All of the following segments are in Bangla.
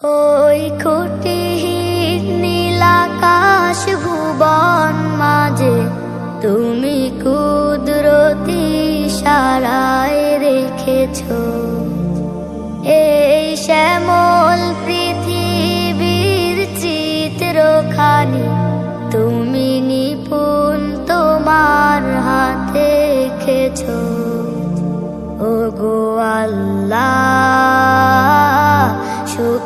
ওই কোটি নীলাকাশ ভুবন মাঝে তুমি কুদরতি সারায় রেখেছ। এই শ্যামল পৃথিবীর চিত্রখানি তুমি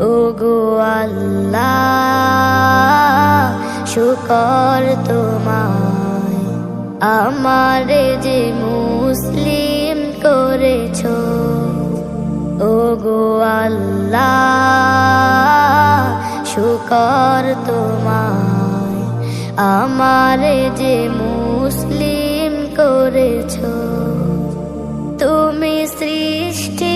ও গো আল্লাহ, শুকর তোমায়। আমারে যে মুসলিম করেছ ও গো আল্লাহ, শুকর তোমায়। আমারে যে মুসলিম করেছ, তুমি সৃষ্টি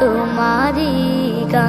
তোমারি গান।